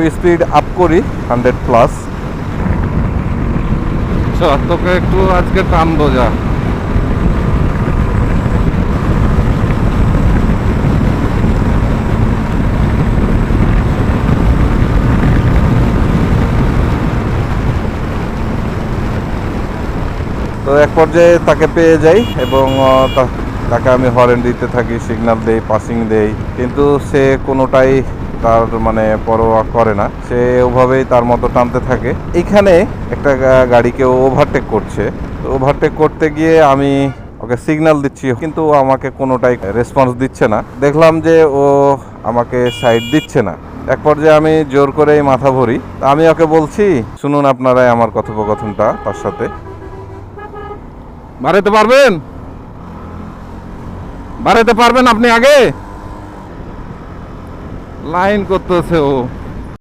একটু speed up করি hundred plus চ তোকে একটু আজকে টানবো যা তো এক পর্যায়ে তাকে পেয়ে যাই এবং তাকে আমি হরেন দিতে থাকি সিগন্যাল দেই পাসিং দেই। কিন্তু সে কোনোটাই তার মানে পরোয়া করে না। সে ওভাবেই তার মতো টানতে থাকে। এখানে একটা গাড়িকে ওভারটেক করছে। তো ওভারটেক করতে গিয়ে আমি ওকে সিগন্যাল দিচ্ছি, কিন্তু আমাকে কোনোটাই রেসপন্স দিচ্ছে না। দেখলাম যে ও আমাকে সাইড দিচ্ছে না। এক পর্যায়ে আমি জোর করেই মাথা ভরি। আমি ওকে বলছি, শুনুন আপনারাই আমার কথোপকথনটা তার সাথে। বাড়াইতে পারবেন? বাড়াইতে পারবেন আপনি আগে? লাইন করতেছে ও।